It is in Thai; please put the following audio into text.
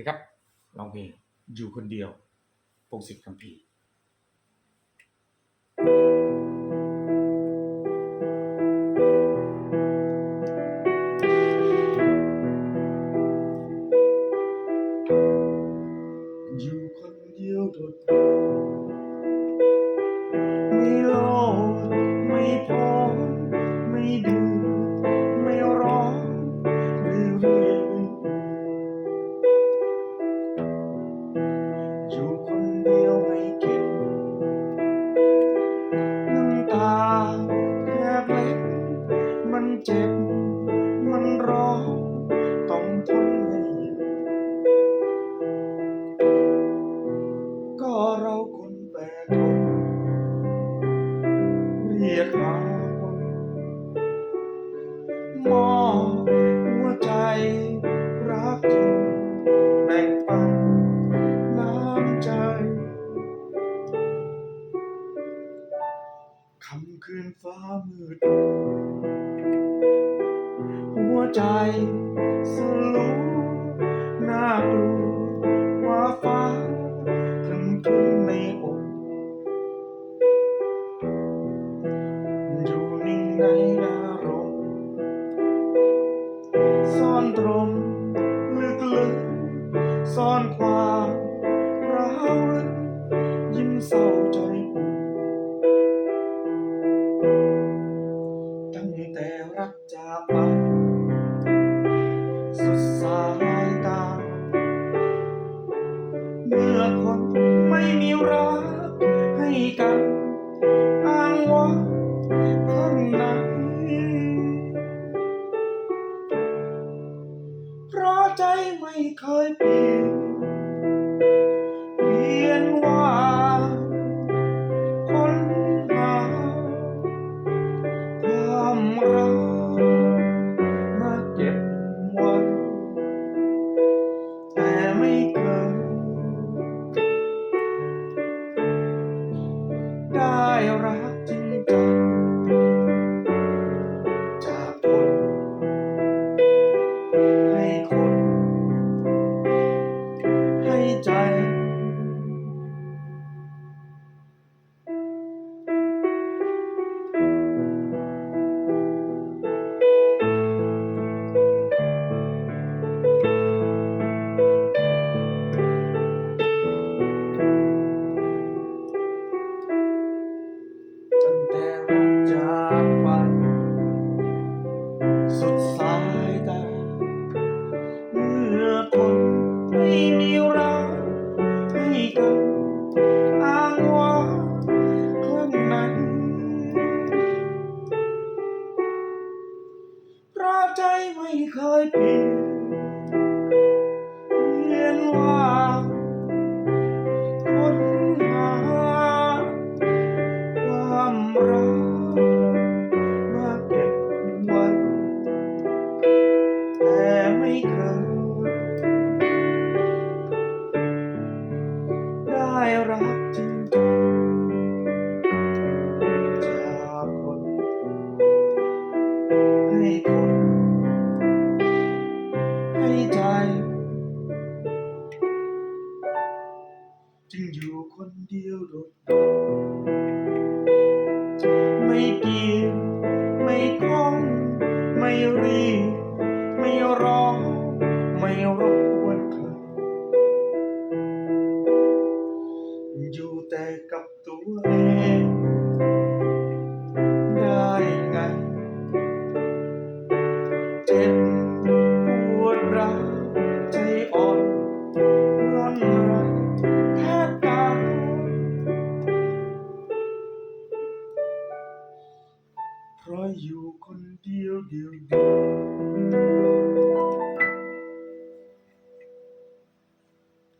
ดีครับร้องเพลงอยู่คนเดียวพงศิษฐ์คำพีอยู่คนเดียวโดดไม่โลภไม่พอไม่ดื้ รียกหาคนมองหัวใจรักจริงแบ่งปันน้ำใจ คำคืนฟ้ามืด หัวใจสลัวน่ากลัว เศร้าใจตั้งแต่รักจากไป สุดสายตา เมื่อคนไม่มีรักให้กันอ้างว่าข้างในเพราะใจไม่เคยเปลี่ยน เคยเปลี่ยนเพียนว่าคนหาความรักมาเก็บไว้แต่ไม่เคยได้รักจริงจังจากคนให้คนให้ เดียวโดดไม่เกี่ยวไม่คล้องไม่รี ไม่รอ เพราะอยู่คนเดียวเดียวเดียว